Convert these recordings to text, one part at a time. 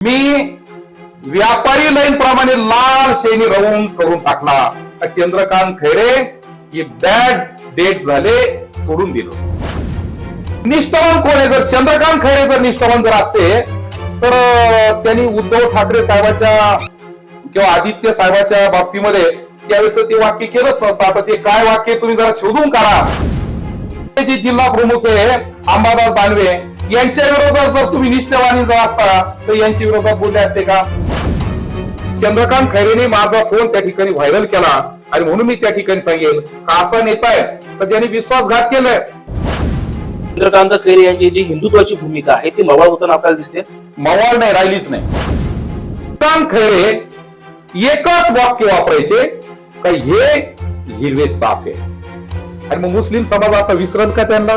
मी व्यापारी लाईन प्रमाणे लाल शेणी रवून करून टाकला चंद्रकांत खैरे हे बॅड डेट झाले सोडून दिलं. निष्ठावान कोण आहे? जर चंद्रकांत खैरे जर निष्ठावान जर असते तर त्यांनी उद्धव ठाकरे साहेबाच्या किंवा आदित्य साहेबाच्या बाबतीमध्ये त्यावेळेस ते वाक्य केलंच नसतं. आता ते काय वाक्य तुम्ही जरा शोधून काढा. जे जिल्हा प्रमुख आहे अंबादास दानवे यांच्या विरोधात जर तुम्ही निष्ठेवानी जर असता तर यांच्या विरोधात बोलले असते का? चंद्रकांत खैरेने माझा फोन त्या ठिकाणी व्हायरल केला आणि म्हणून मी त्या ठिकाणी सांगेल का असा नेता आहे तर त्यांनी विश्वासघात केलाय. चंद्रकांत खैरे यांची जी हिंदुत्वाची भूमिका आहे ती मवाळ होताना आपल्याला दिसते. मवाळ नाही राहिलीच नाही. चंद्रकांत खैरे एकच वाक्य वापरायचे का हे हिरवे साफ आहे? आणि मग मुस्लिम समाज आता विसरल का त्यांना?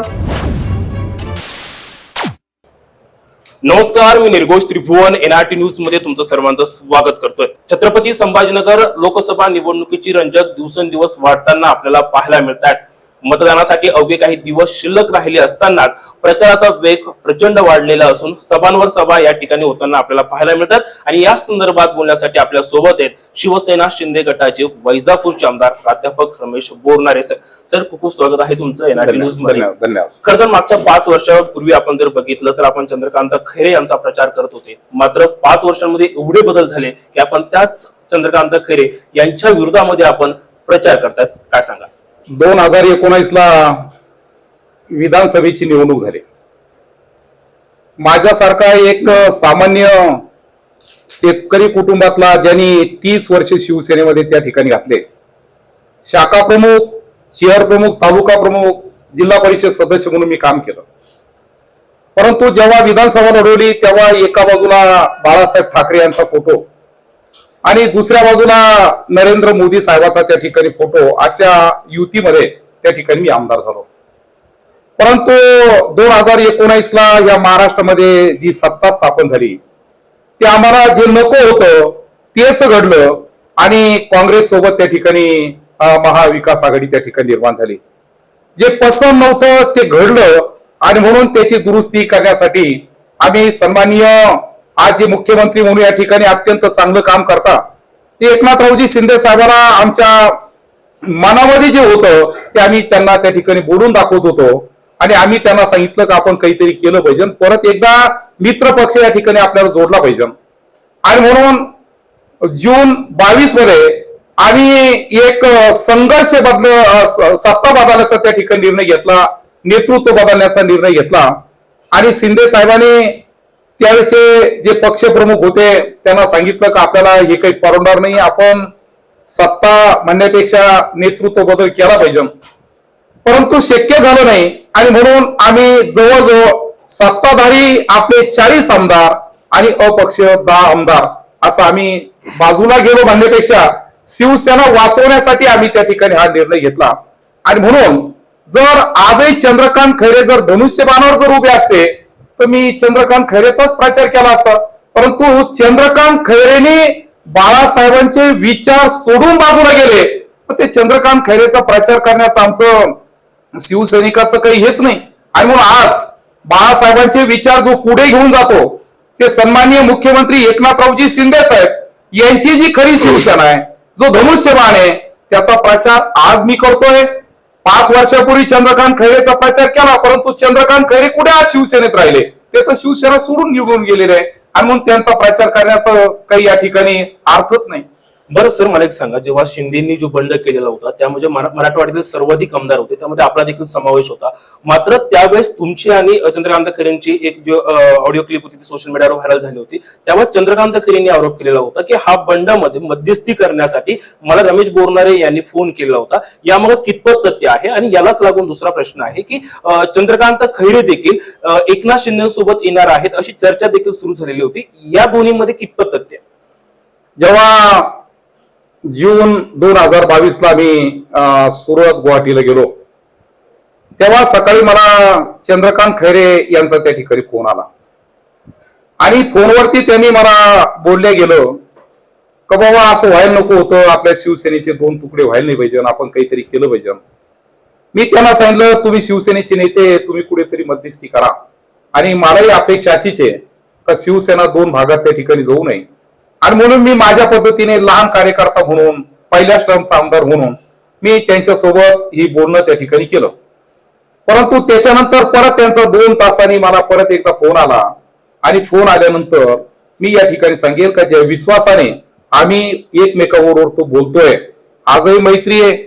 नमस्कार मी निर्घोष त्रिभुवन एनआरटी न्यूजमध्ये तुमचं सर्वांचं स्वागत करतोय. छत्रपती संभाजीनगर लोकसभा निवडणुकीची रंजक दिवसेंदिवस वाढताना आपल्याला पाहायला मिळतात मतदानासाठी अवघे काही दिवस शिल्लक राहिले असतानाच प्रचाराचा वेग प्रचंड वाढलेला असून सभांवर सभा या ठिकाणी होताना आपल्याला पाहायला मिळतात. आणि या संदर्भात बोलण्यासाठी आपल्यासोबत आहेत शिवसेना शिंदे गटाचे वैजापूरचे आमदार प्राध्यापक रमेश बोरनारे सर. सर खूप खूप स्वागत आहे तुमचं एनआरटी न्यूजमध्ये धन्यवाद धन्यवाद खरं तर मागच्या पाच वर्षापूर्वी आपण जर बघितलं तर आपण चंद्रकांत खैरे यांचा प्रचार करत होते. मात्र पाच वर्षांमध्ये एवढे बदल झाले की आपण त्याच चंद्रकांत खैरे यांच्या विरोधामध्ये आपण प्रचार करतात काय सांगा दोन हजार एकोणावीसला विधानसभेची निवडणूक झाली. माझ्यासारखा एक सामान्य शेतकरी कुटुंबातला ज्यांनी तीस वर्ष शिवसेनेमध्ये त्या ठिकाणी घातले शाखा प्रमुख शहर प्रमुख तालुका प्रमुख जिल्हा परिषद सदस्य म्हणून मी काम केलं. परंतु जेव्हा विधानसभा लढवली तेव्हा एका बाजूला बाळासाहेब ठाकरे यांचा फोटो आणि दुसऱ्या बाजूला नरेंद्र मोदी साहेबाचा त्या ठिकाणी फोटो अशा युतीमध्ये त्या ठिकाणी मी आमदार झालो. परंतु दोन हजार एकोणावीस ला या महाराष्ट्रामध्ये जी सत्ता स्थापन झाली ते आम्हाला जे नको होतं तेच घडलं आणि काँग्रेस सोबत त्या ठिकाणी महाविकास आघाडी त्या ठिकाणी निर्माण झाली. जे पसंत नव्हतं ते घडलं आणि म्हणून त्याची दुरुस्ती करण्यासाठी आम्ही सन्माननीय आज जे मुख्यमंत्री म्हणून या ठिकाणी अत्यंत चांगलं काम करता ते एकनाथरावजी शिंदे साहेबांना आमच्या मनामध्ये जे होतं ते आम्ही त्यांना त्या ठिकाणी बोलून दाखवत होतो. आणि आम्ही त्यांना सांगितलं का आपण काहीतरी केलं पाहिजे. परत एकदा मित्र पक्ष या ठिकाणी आपल्याला जोडला पाहिजे. आणि म्हणून जून बावीसमध्ये आम्ही एक संघर्ष बदल सत्ता बदलण्याचा त्या ठिकाणी निर्णय घेतला नेतृत्व बदलण्याचा निर्णय घेतला. आणि शिंदे साहेबांनी त्यावेळेचे जे पक्ष प्रमुख होते त्यांना सांगितलं का आपल्याला हे काही परवडणार नाही आपण सत्ता म्हणण्यापेक्षा नेतृत्व बदल केला पाहिजे. परंतु शक्य झालं नाही आणि म्हणून आम्ही जवळजवळ सत्ताधारी आपले चाळीस आमदार आणि अपक्ष दहा आमदार असं आम्ही बाजूला गेलो म्हणण्यापेक्षा शिवसेना वाचवण्यासाठी आम्ही त्या ठिकाणी हा निर्णय घेतला. आणि म्हणून जर आजही चंद्रकांत खैरे जर धनुष्यबाणावर जर उभे असते तर मी चंद्रकांत खैरेचाच प्रचार केला असता. परंतु चंद्रकांत खैरेने बाळासाहेबांचे विचार सोडून बाजूला गेले. तर ते चंद्रकांत खैरेचा प्रचार करण्याचं आमचं शिवसैनिकाचं काही हेच नाही. आणि म्हणून आज बाळासाहेबांचे विचार जो पुढे घेऊन जातो ते सन्माननीय मुख्यमंत्री एकनाथरावजी शिंदे साहेब यांची जी खरी शिवसेना आहे जो धनुष्यबाण आहे त्याचा प्रचार आज मी करतोय. पाच वर्षापूर्वी चंद्रकांत खैरेचा प्रचार केला परंतु चंद्रकांत खैरे कुठे आज शिवसेनेत राहिले? ते तर शिवसेना सोडून निघून गेलेले आहे. आणि म्हणून त्यांचा प्रचार करण्याचा काही या ठिकाणी अर्थच नाही. बरं सर मला एक सांगा. जेव्हा शिंदेनी जो बंड केलेला होता त्यामध्ये मराठवाड्यातील सर्वाधिक आमदार होते त्यामध्ये आपला देखील समावेश होता. मात्र त्यावेळेस तुमची आणि चंद्रकांत खरेंची एक जो ऑडिओ क्लिप होती ती सोशल मीडियावर व्हायरल झाली होती. त्यावर चंद्रकांत खरेंनी आरोप केलेला होता की हा बंडामध्ये मध्यस्थी करण्यासाठी मला रमेश बोरणारे यांनी फोन केलेला होता. यामुळे कितपत तथ्य आहे? आणि यालाच लागून दुसरा प्रश्न आहे की चंद्रकांत खैरे देखील एकनाथ शिंदेसोबत येणार आहेत अशी चर्चा देखील सुरू झालेली होती. या दोन्हीमध्ये कितपत तथ्य आहे? जेव्हा जून दोन हजार बावीस ला मी अं, सुरत गुवाहाटीला गेलो. तेव्हा सकाळी मला चंद्रकांत खैरे यांचा त्या ठिकाणी फोन आला. आणि फोनवरती त्यांनी मला बोलले गेलं का बाबा असं व्हायला नको होतं आपल्या शिवसेनेचे दोन तुकडे व्हायला नाही पाहिजे आपण काहीतरी केलं पाहिजे. मी त्यांना सांगितलं तुम्ही शिवसेनेचे नेते तुम्ही कुठेतरी मध्यस्थी करा. आणि मलाही अपेक्षा अशीच आहे का शिवसेना दोन भागात त्या ठिकाणी जाऊ नये. आणि म्हणून मी माझ्या पद्धतीने लहान कार्यकर्ता म्हणून पहिल्याच टर्मचा आमदार म्हणून मी त्यांच्यासोबत ही बोलणं त्या ठिकाणी केलं. परंतु त्याच्यानंतर परत त्यांचा दोन तासांनी मला परत एकदा फोन आला. आणि फोन आल्यानंतर मी या ठिकाणी सांगेल का ज्या विश्वासाने आम्ही एकमेकाबरोबर तो बोलतोय. आजही मैत्री आहे.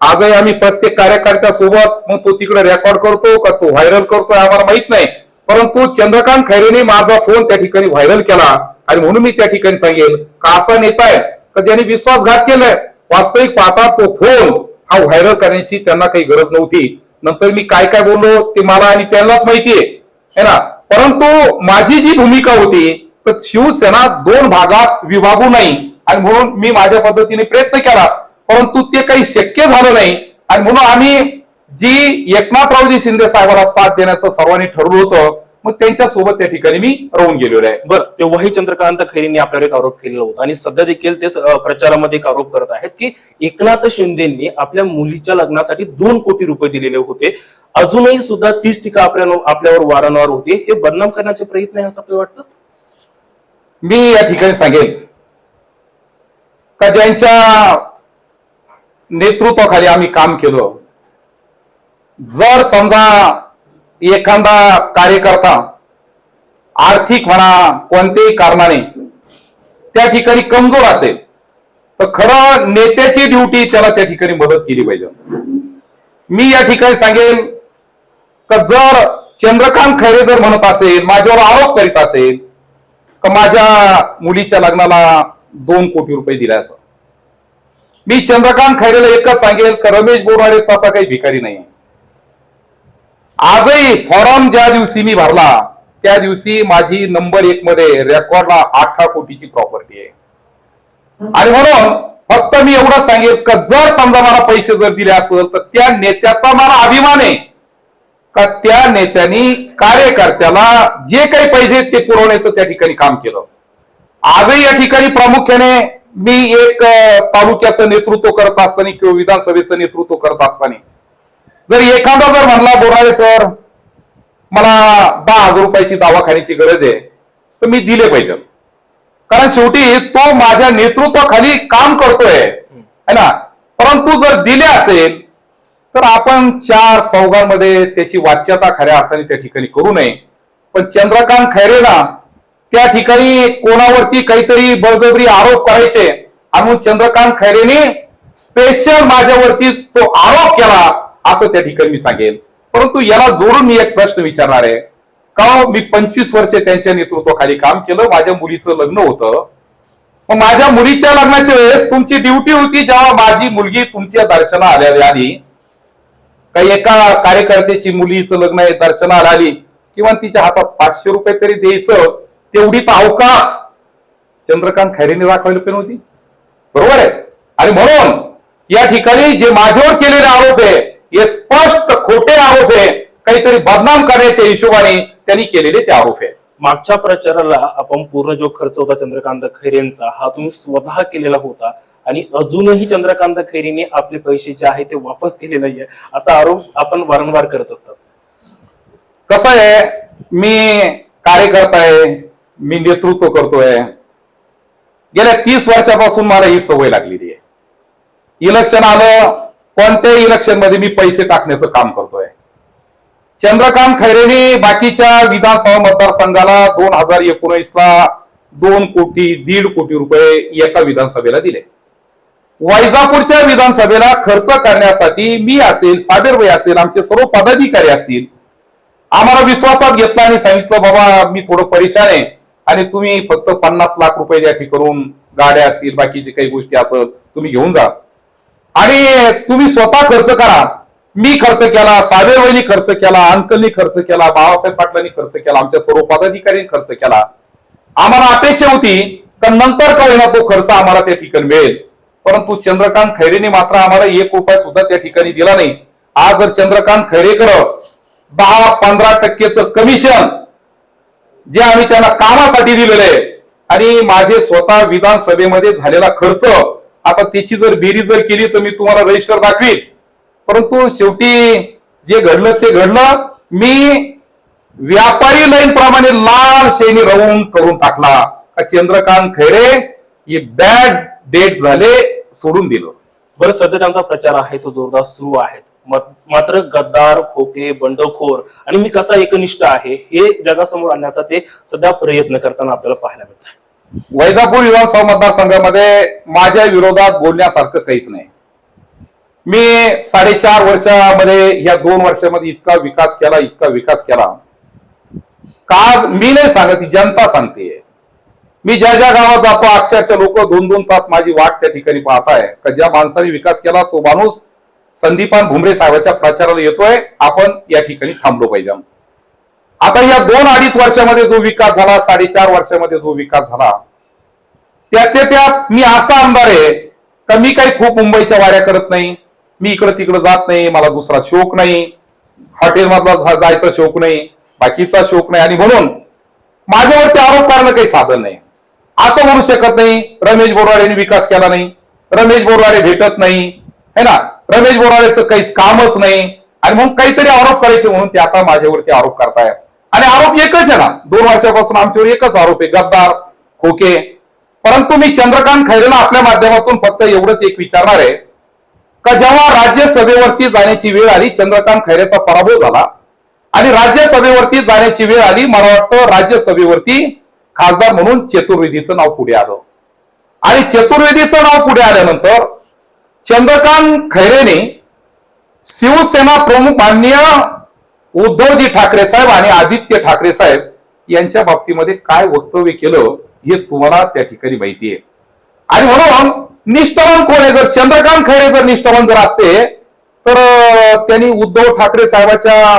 आजही आम्ही प्रत्येक कार्यकर्त्या सोबत मग तो तिकडे रेकॉर्ड करतो का तो व्हायरल करतोय आम्हाला माहीत नाही. परंतु चंद्रकांत खैरेने माझा फोन त्या ठिकाणी व्हायरल केला. आणि म्हणून मी त्या ठिकाणी सांगेल का असा नेता आहे का ज्यांनी विश्वासघात केलाय. वास्तविक पाहता तो फोन हा व्हायरल करण्याची त्यांना काही गरज नव्हती. नंतर मी काय काय बोललो ते मला आणि त्यांनाच माहितीये है ना? परंतु माझी जी भूमिका होती तर शिवसेना दोन भागात विभागू नाही. आणि म्हणून मी माझ्या पद्धतीने प्रयत्न केला. परंतु ते काही शक्य झालं नाही. आणि म्हणून आम्ही जी एकनाथरावजी शिंदे साहेबांना साथ देण्याचं सर्वांनी ठरवलं होतं मग त्यांच्यासोबत त्या ठिकाणी मी राहून गेलेलो आहे. बरं तेव्हाही चंद्रकांत खैरेंनी आपल्यावर एक आरोप केलेला होता. आणि सध्या देखील ते प्रचारामध्ये एक आरोप करत आहेत की एकनाथ शिंदेंनी आपल्या मुलीच्या लग्नासाठी दोन कोटी रुपये दिलेले होते. अजूनही सुद्धा तीस टीका आपल्या आपल्यावर वारंवार होते. हे बदनाम करण्याचे प्रयत्न आहे असं आपल्याला वाटतं? मी या ठिकाणी सांगेन का ज्यांच्या नेतृत्वाखाली आम्ही काम केलं जर समजा एखादा कार्यकर्ता आर्थिक म्हणा कोणत्याही कारणाने त्या ठिकाणी कमजोर असेल तर खरं नेत्याची ड्युटी त्याला त्या ठिकाणी मदत केली पाहिजे. मी या ठिकाणी सांगेल का जर चंद्रकांत खैरे जर म्हणत असेल माझ्यावर आरोप करीत असेल का माझ्या मुलीच्या लग्नाला दोन कोटी रुपये दिल्याचं मी चंद्रकांत खैरेला एकच सांगेल का रमेश बोराडे तसा काही भिकारी नाही आजही फॉर्म ज्या दिवशी मी भरला त्या दिवशी माझी नंबर एक मध्ये रेकॉर्डला अठरा कोटीची प्रॉपर्टी आहे. आणि म्हणून फक्त मी एवढं सांगेल का जर समजा मला पैसे जर दिले असेल तर त्या नेत्याचा मला अभिमान आहे. का त्या नेत्यांनी कार्यकर्त्याला जे काही पैसे ते पुरवण्याचं त्या ठिकाणी काम केलं. आजही या ठिकाणी प्रामुख्याने मी एक तालुक्याचं नेतृत्व करत असताना किंवा विधानसभेचं नेतृत्व करत असताना जर एखादा जर म्हणला बोलणारे सर मला दहा हजार रुपयाची दवाखान्याची गरज आहे तर मी दिले पाहिजे. कारण शेवटी तो माझ्या नेतृत्वाखाली काम करतोय है ना? परंतु जर दिले असेल तर आपण चार चौघांमध्ये त्याची वाच्यता खऱ्या अर्थाने त्या ठिकाणी करू नये. पण चंद्रकांत खैरेला त्या ठिकाणी कोणावरती काहीतरी बळजबरी आरोप करायचे. आणि म्हणून चंद्रकांत खैरेने स्पेशल माझ्यावरती तो आरोप केला असं त्या ठिकाणी मी सांगेल. परंतु याला जोडून मी एक प्रश्न विचारणार आहे. का हो मी पंचवीस वर्षे त्यांच्या नेतृत्वाखाली काम केलं? माझ्या मुलीचं लग्न होतं. मग माझ्या मुलीच्या लग्नाच्या वेळेस तुमची ड्युटी होती जेव्हा माझी मुलगी तुमच्या दर्शना आलेली आली. काही एका कार्यकर्त्याची मुलीचं लग्न आहे दर्शनाला आली. किंवा तिच्या हातात पाचशे रुपये तरी द्यायचं तेवढी तर अवकात. चंद्रकांत खैरेने दाखवायला पण होती. बरोबर आहे. आणि म्हणून या ठिकाणी जे माझ्यावर केलेले आरोप आहे हे स्पष्ट खोटे आरोप आहे काहीतरी बदनाम करण्याच्या हिशोबाने त्यांनी केलेले ते आरोप आहे मागच्या प्रचाराला आपण पूर्ण जो खर्च होता चंद्रकांत खैरेंचा हा तुम्ही स्वतः केलेला होता आणि अजूनही चंद्रकांत खैरेने आपले पैसे जे आहे ते वापस केले नाहीये असा आरोप आपण वारंवार करत असतात. कसं आहे? मी कार्यकर्ता आहे मी नेतृत्व करतोय. गेल्या तीस वर्षापासून मला ही सवय लागलेली आहे. इलेक्शन आलं कोणत्याही इलेक्शनमध्ये मी पैसे टाकण्याचं काम करतोय. चंद्रकांत खैरेने बाकीच्या विधानसभा मतदारसंघाला दोन हजार एकोणीसला दोन कोटी दीड कोटी रुपये एका विधानसभेला दिले. वैजापूरच्या विधानसभेला खर्च करण्यासाठी मी असेल साबेरबाई असेल आमचे सर्व पदाधिकारी असतील आम्हाला विश्वासात घेतला आणि सांगितलं बाबा मी थोडं परेशान आहे आणि तुम्ही फक्त पन्नास लाख रुपये द्या करून गाड्या असतील बाकीचे काही गोष्टी असत तुम्ही घेऊन जा. आणि तुम्ही स्वतः खर्च करा. मी खर्च केला साबेरबाईंनी खर्च केला अंकलनी खर्च केला बाबासाहेब पाटलांनी खर्च केला आमच्या सर्व पदाधिकाऱ्यांनी खर्च केला. आम्हाला अपेक्षा होती तर नंतर का होईना तो खर्च आम्हाला त्या ठिकाणी मिळेल. परंतु चंद्रकांत खैरेने मात्र आम्हाला एक रुपया सुद्धा त्या ठिकाणी दिला नाही. आज जर चंद्रकांत खैरेकर दहा पंधरा टक्केचं कमिशन जे आम्ही त्यांना कामासाठी दिलेलं आहे आणि माझे स्वतः विधानसभेमध्ये झालेला खर्च आता त्याची जर बेरीज जर केली तर मी तुम्हाला रजिस्टर दाखवीन. परंतु शेवटी जे घडलं ते घडलं. मी व्यापारी लाईन प्रमाणे लाल शेणी राहून करून टाकला. का चंद्रकांत खैरे हे बॅड डेट झाले सोडून दिलं. बरं सध्या त्यांचा प्रचार आहे तो जोरदार सुरू आहे. मात्र गद्दार खोके बंडखोर आणि मी कसा एकनिष्ठ आहे हे जगासमोर आणण्याचा ते सध्या प्रयत्न करताना आपल्याला पाहायला मिळत आहे वैजापूर विधानसभा मतदारसंघामध्ये माझ्या विरोधात बोलण्यासारखं काहीच नाही. मी साडेचार वर्षामध्ये या दोन वर्षामध्ये इतका विकास केला इतका विकास केला. का मी नाही सांगत जनता सांगते. मी ज्या ज्या गावात जातो अक्षरशः लोक दोन दोन तास माझी वाट त्या ठिकाणी पाहताय. का ज्या माणसाने विकास केला तो माणूस संदीपान भुमरे साहेबाच्या प्रचाराला येतोय. आपण या ठिकाणी थांबलो पाहिजे. आता या दोन अडीच वर्षामध्ये जो विकास झाला साडेचार वर्षामध्ये जो विकास झाला त्यातल्या त्यात मी असा आमदार आहे का मी काही खूप मुंबईच्या वाऱ्या करत नाही मी इकडं तिकडं जात नाही मला दुसरा शौक नाही हॉटेल मधला जायचा शौक नाही बाकीचा शौक नाही. आणि म्हणून माझ्यावरती आरोप करणं काही साधन नाही. असं म्हणू शकत नाही रमेश बोरवाडेने विकास केला नाही रमेश बोरवाडे भेटत नाही है ना? रमेश बोरवाडेचं काहीच कामच नाही. आणि मग काहीतरी आरोप करायचे म्हणून ते आता माझ्यावरती आरोप करतायत. आणि आरोप एकच आहे ना दोन वर्षापासून आमच्यावर एकच आरोप आहे गद्दार खोके. परंतु मी चंद्रकांत खैरेला आपल्या माध्यमातून फक्त एवढंच एक विचारणार आहे का जेव्हा राज्यसभेवरती जाण्याची वेळ आली चंद्रकांत खैरेचा पराभव झाला. आणि राज्यसभेवरती जाण्याची वेळ आली मला वाटतं राज्यसभेवरती खासदार म्हणून चतुर्वेदीचं नाव पुढे आलं. आणि चतुर्वेदीचं नाव पुढे आल्यानंतर चंद्रकांत खैरेने शिवसेना प्रमुख माननीय उद्धवजी ठाकरे साहेब आणि आदित्य ठाकरे साहेब यांच्या बाबतीमध्ये काय वक्तव्य केलं हे तुम्हाला त्या ठिकाणी माहिती आहे. आणि म्हणून निष्ठावान कोण आहे? जर चंद्रकांत खैरे जर निष्ठावान जर असते तर त्यांनी उद्धव ठाकरे साहेबाच्या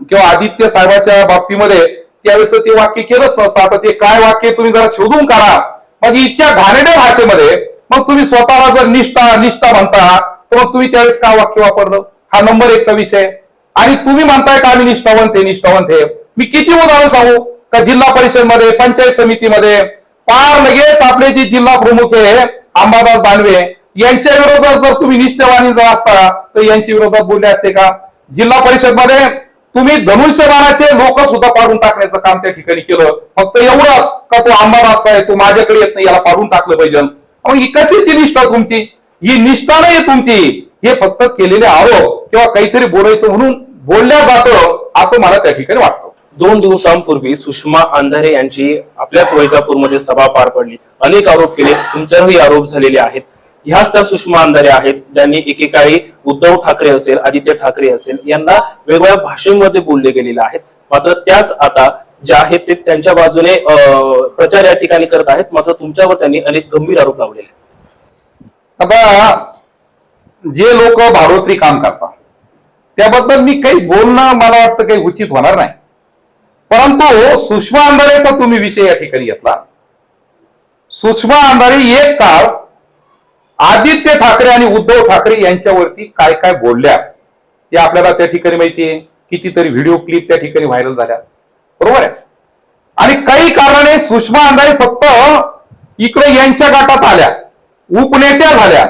किंवा आदित्य साहेबाच्या बाबतीमध्ये त्यावेळेस ते वाक्य केलंच नसतं. आता ते काय वाक्य तुम्ही जरा शोधून काढा. मग इतक्या घाणेड्या भाषेमध्ये मग तुम्ही स्वतःला जर निष्ठा निष्ठा म्हणता तर मग तुम्ही त्यावेळेस काय वाक्य वापरलं? हा नंबर एकचा विषय आणि तुम्ही म्हणताय का आम्ही निष्ठावंत आहे निष्ठावंत आहे? मी किती उदाहरण सांगू? का जिल्हा परिषदमध्ये पंचायत समितीमध्ये पार लगेच आपले जे जिल्हा प्रमुख आहे अंबादास दानवे यांच्या विरोधात जर तुम्ही निष्ठेवानी जर असता तर यांच्या विरोधात बोलले असते का? जिल्हा परिषदमध्ये तुम्ही धनुष्यबाणाचे लोक सुद्धा पाडून टाकण्याचं काम त्या ठिकाणी केलं. फक्त एवढंच का तो अंबादासचा आहे तो माझ्याकडे येत नाही याला पाडून टाकलं पाहिजे. मग ही कशाची निष्ठा तुमची? ही निष्ठा नाही तुमची. हे फक्त केलेले आरोप. किंवा काहीतरी बोलायचं म्हणून बोलल्या जातं असं मला त्या ठिकाणी वाटतं. दोन दिवसांपूर्वी सुषमा अंधारे यांची आपल्याच वैजापूरमध्ये सभा पार पडली. अनेक आरोप केले. तुमच्यावरही आरोप झालेले आहेत. ह्याच त्या सुषमा अंधारे आहेत ज्यांनी एकेकाळी उद्धव ठाकरे असेल आदित्य ठाकरे असेल यांना वेगवेगळ्या भाषेमध्ये बोलले गेलेले आहेत. मात्र त्याच आता ज्या आहेत ते त्यांच्या बाजूने प्रचार या ठिकाणी करत आहेत. मात्र तुमच्यावर त्यांनी अनेक गंभीर आरोप लावलेले आहेत. आता जे लोक भाडोत्री काम करतात त्याबद्दल मी काही बोलणं मला वाटतं काही उचित होणार नाही. परंतु सुषमा अंधारेचा तुम्ही विषय या ठिकाणी घेतला. सुषमा अंधारे एक काळ आदित्य ठाकरे आणि उद्धव ठाकरे यांच्यावरती काय काय बोलल्या हे आपल्याला त्या ठिकाणी माहिती आहे. कितीतरी व्हिडिओ क्लिप त्या ठिकाणी व्हायरल झाल्या. बरोबर आहे? आणि काही कारणाने सुषमा अंधारे फक्त इकडे यांच्या गाठात आल्या उपनेत्या झाल्या.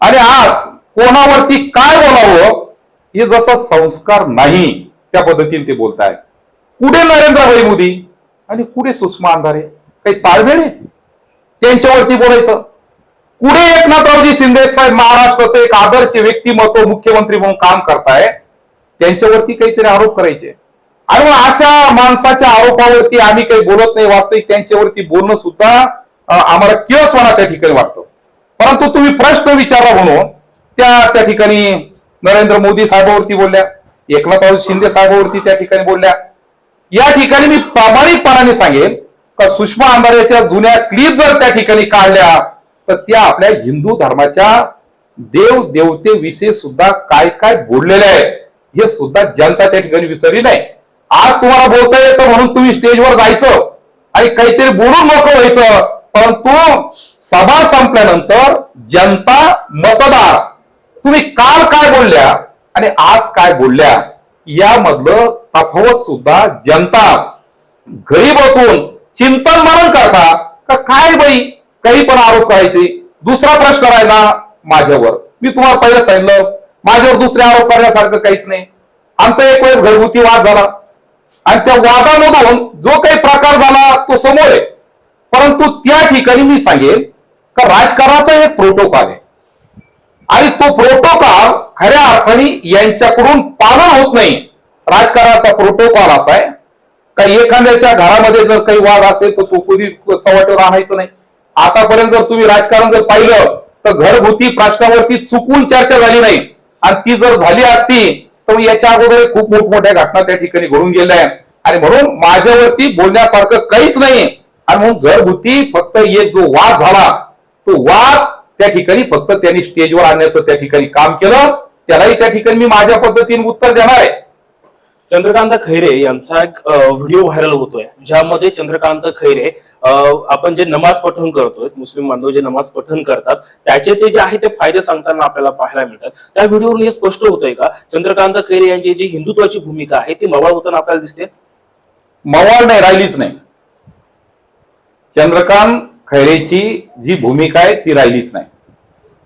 आणि आज कोणावरती काय बोलावं हे जसा संस्कार नाही त्या पद्धतीने ते बोलताय कुठे नरेंद्रभाई मोदी? आणि कुठे सुषमा अंधारे? काही ताळमेळ आहे? त्यांच्यावरती बोलायचं. कुठे एकनाथरावजी शिंदे साहेब महाराष्ट्राचे एक आदर्श व्यक्तिमत्व मुख्यमंत्री म्हणून काम करताय? त्यांच्यावरती काहीतरी आरोप करायचे. आणि मग अशा माणसाच्या आरोपावरती आम्ही काही बोलत नाही वास्तविक त्यांच्यावरती बोलणं सुद्धा आम्हाला किळसवाना त्या ठिकाणी वाटतं. परंतु तुम्ही प्रश्न विचारला म्हणून त्या त्या ठिकाणी नरेंद्र मोदी साहेबावरती बोलल्या एकनाथराव शिंदे साहेबावरती त्या ठिकाणी बोलल्या. या ठिकाणी मी प्रामाणिकपणाने सांगेन का सुषमा अंधारेच्या जुन्या क्लिप जर त्या ठिकाणी काढल्या तर त्या आपल्या हिंदू धर्माच्या देव देवतेविषयी सुद्धा काय काय बोललेले आहे हे सुद्धा जनता त्या ठिकाणी विसरली नाही. आज तुम्हाला बोलता येतं म्हणून तुम्ही स्टेजवर जायचं आणि काहीतरी बोलून मोकळं व्हायचं परंतु सभा संपल्यानंतर जनता मतदार तुम्ही काल काय बोलल्या आणि आज काय बोलल्या यामधलं तफावत सुद्धा जनता घरी बसून चिंतन मनन करता का काय बाई? काही पण आरोप करायचे. दुसरा प्रश्न राहिला माझ्यावर. मी तुम्हाला पहिलं सांगितलं माझ्यावर दुसरे आरोप करण्यासारखं काहीच नाही. आमचा एक वेळेस घरगुती वाद झाला. आणि त्या वादामधून जो काही प्रकार झाला तो समोर आहे. परंतु त्या ठिकाणी मी सांगेन का राजकारणाचा एक प्रोटोकॉल आहे. आणि तो प्रोटोकॉल खऱ्या अर्थाने यांच्याकडून पालन होत नाही. राजकारणाचा प्रोटोकॉल असा आहे. का एखाद्याच्या घरामध्ये जर काही वाद असेल तर तो कधी चव्हाट्यावर राहायचं नाही. आतापर्यंत जर तुम्ही राजकारण जर पाहिलं तर घरगुती प्रश्नावरती चुकून चर्चा झाली नाही. आणि ती जर झाली असती तर याच्या अगोदर खूप मोठमोठ्या घटना त्या ठिकाणी घडून गेल्या. आहेत आणि म्हणून माझ्यावरती बोलण्यासारखं काहीच नाही. आणि म्हणून घरगुती फक्त एक जो वाद झाला तो वाद त्या ठिकाणी फक्त त्यांनी स्टेजवर आणण्याचं त्या ठिकाणी काम केलं. त्यालाही त्या ठिकाणी मी माझ्या पद्धतीने उत्तर देणार आहे. चंद्रकांत खैरे यांचा एक व्हिडिओ व्हायरल होतोय ज्यामध्ये चंद्रकांत खैरे आपण जे नमाज पठण करतोय मुस्लिम बांधव जे नमाज पठण करतात त्याचे ते जे आहे ते फायदे सांगताना आपल्याला पाहायला मिळतात. त्या व्हिडिओवरून हे स्पष्ट होतंय का? चंद्रकांत खैरे यांची जी हिंदुत्वाची भूमिका आहे ती मवाळ होताना आपल्याला दिसते? मवाळ नाही राहिलीच नाही. चंद्रकांत खैरेची जी भूमिका आहे ती राहिलीच नाही.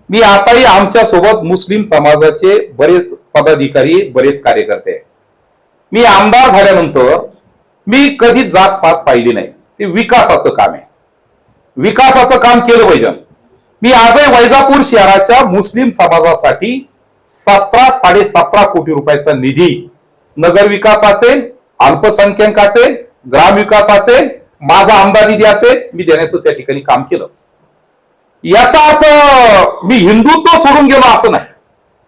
मी आताही आमच्यासोबत मुस्लिम समाजाचे बरेच पदाधिकारी बरेच कार्यकर्ते मी आमदार झाल्यानंतर मी कधी जात पात पाहिली नाही. ते विकासाचं काम आहे. विकासाचं काम केलं पाहिजे. मी आजही वैजापूर शहराच्या मुस्लिम समाजासाठी सतरा साडे सतरा कोटी रुपयाचा निधी नगर विकास असेल अल्पसंख्याक असेल ग्रामविकास असेल माझा आमदार निधी असेल मी देण्याचं त्या ठिकाणी काम केलं. याचा अर्थ मी हिंदुत्व सोडून गेलो असं नाही.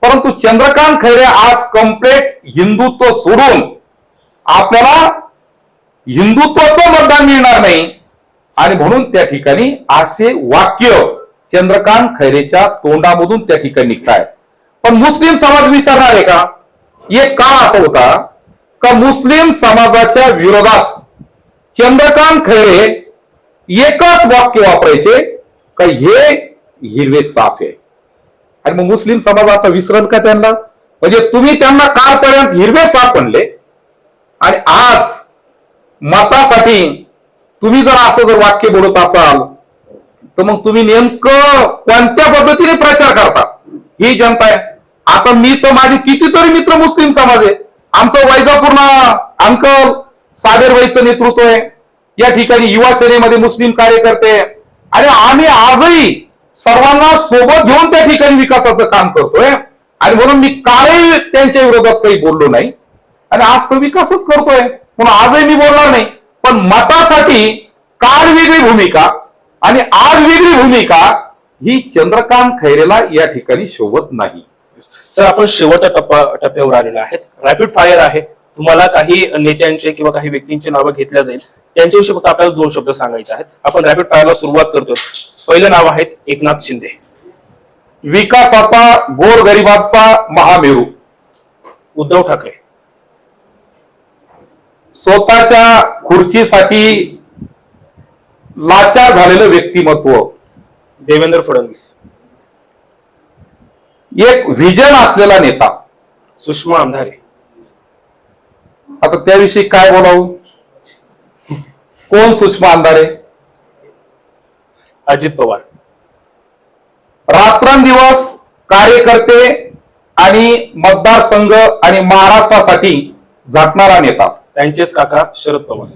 परंतु चंद्रकांत खैरे आज कम्प्लेट हिंदुत्व सोडून आपल्याला हिंदुत्वाचं मतदान मिळणार नाही. आणि म्हणून त्या ठिकाणी असे वाक्य चंद्रकांत खैरेच्या तोंडामधून त्या ठिकाणी निघताय पण मुस्लिम समाज विचारणार आहे का? एक काळ असा होता का मुस्लिम समाजाच्या विरोधात चंद्रकांत खैरे एकच वाक्य वापरायचे का हे हिरवे साफ आहे. आणि मग मुस्लिम समाज आता विसरल का त्यांना? म्हणजे तुम्ही त्यांना कालपर्यंत हिरवे साप म्हणले. आणि आज मतासाठी तुम्ही जर असं जर वाक्य बोलत असाल तर मग तुम्ही नेमकं कोणत्या पद्धतीने प्रचार करता? ही जनता आहे. आता मी तर माझे कितीतरी मित्र मुस्लिम समाज आहे. आमचं वैजापूर्ण अंकल सागरबाईचं नेतृत्व आहे. या ठिकाणी युवा सेनेमध्ये मुस्लिम कार्यकर्ते आणि आम्ही आजही सर्वांना सोबत घेऊन त्या ठिकाणी विकासाचं काम करतोय. आणि म्हणून मी कालही त्यांच्या विरोधात काही बोललो नाही. आणि आज तो विकासच करतोय. म्हणून आजही मी बोलणार नाही. पण मतासाठी काल वेगळी भूमिका आणि आज वेगळी भूमिका ही चंद्रकांत खैरेला या ठिकाणी शोभत नाही. सर आपण शेवटच्या टप्पा टप्प्यावर आलेलो आहेत. रॅपिड फायर आहे. तुम्हाला काही नेत्यांचे किंवा काही व्यक्तींची नावं घेतल्या जाईल. त्यांच्याविषयी फक्त आपल्याला दोन शब्द सांगायचे आहेत. आपण रॅपिड फायरला सुरुवात करतोय. पहिलं नाव आहे एकनाथ शिंदे. विकासाचा गोरगरिबाचा महामेरू. उद्धव ठाकरे. स्वतःच्या खुर्चीसाठी लाचार झालेलं व्यक्तिमत्व. देवेंद्र फडणवीस. एक व्हिजन असलेला नेता. सुषमा अंधारे. आता त्याविषयी काय बोलावं? कोण सुषमा अंधारे? अजित पवार. रात्रंदिवस कार्यकर्ते आणि मतदारसंघ आणि महाराष्ट्रासाठी झटणारा नेता. त्यांचेच काका शरद पवार.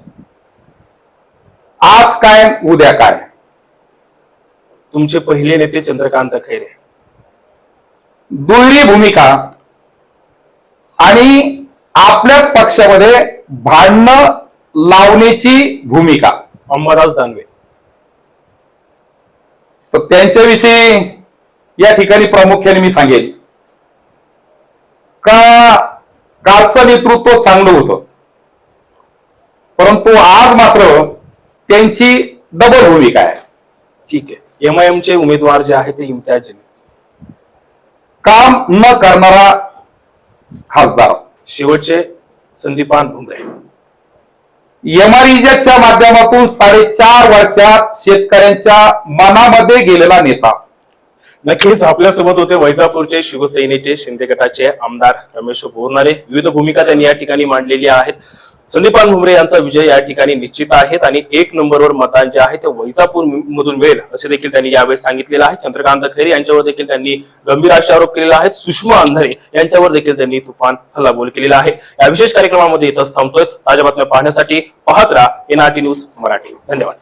आज काय उद्या काय? तुमचे पहिले नेते चंद्रकांत खैरे. दुहेरी भूमिका आणि आपल्याच पक्षामध्ये भांडणं लावण्याची भूमिका. अंबादास दानवे. तर त्यांच्याविषयी या ठिकाणी प्रामुख्याने मी सांगेल. का कालचं नेतृत्व चांगलं होतं? परंतु आज मात्र त्यांची डबल भूमिका आहे. ठीक आहे. एमआयएम चे उमेदवार जे आहेत ते इम्तियाज काम न करणारा खासदार. शेवटचे संदीपान भुमरे एमआरईच्या माध्यमातून साडेचार वर्षात शेतकऱ्यांच्या मनामध्ये गेलेला नेता. नक्कीच आपल्यासोबत होते वैजापूरचे शिवसेनेचे शिंदे गटाचे आमदार रमेश बोरनारे. विविध भूमिका त्यांनी या ठिकाणी मांडलेल्या आहेत. संदीपान भुमरे यांचा विजय या ठिकाणी निश्चित आहेत आणि एक नंबरवर मतां जे आहे ते वैजापूर मधून मिळेल असे देखील त्यांनी यावेळी सांगितलेलं आहे. चंद्रकांत खैरे यांच्यावर देखील त्यांनी गंभीर असे आरोप केलेला आहे. सुषमा अंधारे यांच्यावर देखील त्यांनी तुफान हल्लाबोल केलेला आहे. या विशेष कार्यक्रमामध्ये इथंच थांबतोय. ताज्या बातम्या पाहण्यासाठी पाहत राहा. NRT news Marathi. धन्यवाद.